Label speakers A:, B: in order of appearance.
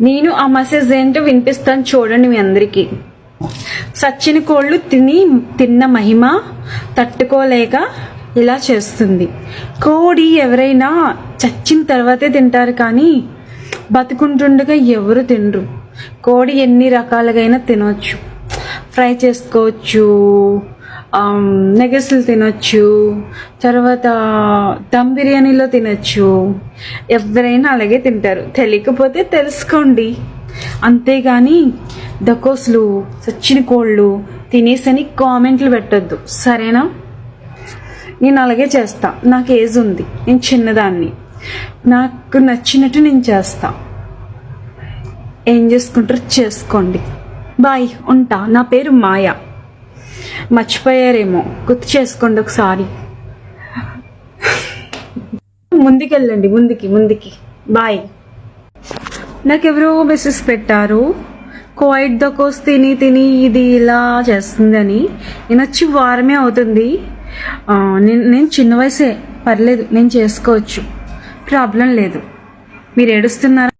A: నేను ఆ మెసేజ్ ఏంటో వినిపిస్తాను చూడండి మీ అందరికీ. సచ్చిన కోళ్ళు తిని తిన్న మహిమ తట్టుకోలేక ఇలా చేస్తుంది. కోడి ఎవరైనా చచ్చిన తర్వాతే తింటారు కానీ బతుకుంటుండగా ఎవరు తినరు. కోడి ఎన్ని రకాలుగైనా తినవచ్చు ఫ్రై చేసుకోవచ్చు నెగసులు తినొచ్చు. తర్వాత దమ్ బిర్యానీలో తినొచ్చు. ఎవరైనా అలాగే తింటారు. తెలియకపోతే తెలుసుకోండి. అంతేగాని దకోసులు సచ్చిన కోళ్ళు తినేసని కామెంట్లు పెట్టొద్దు. సరేనా? నేను అలాగే చేస్తా. నాకు ఏజ్ ఉంది. నేను చిన్నదాన్ని. నాకు నచ్చినట్టు నేను చేస్తా. ఏం చేసుకుంటారు చేసుకోండి. బాయ్. ఉంటా. నా పేరు మాయా. మర్చిపోయారేమో. గుర్తు చేసుకోండి ఒకసారి. ముందుకెళ్ళండి ముందుకి ముందుకి. బాయ్. నాకెవరో మెసేజ్ పెట్టారు. కోయిట్ దకోస్ తిని తిని ఇది ఇలా చేస్తుందని. నేను వచ్చి వారమే అవుతుంది. నేను నేను చిన్న వయసే. పర్లేదు నేను చేసుకోవచ్చు. ప్రాబ్లం లేదు. మీరు ఏడుస్తున్నారా?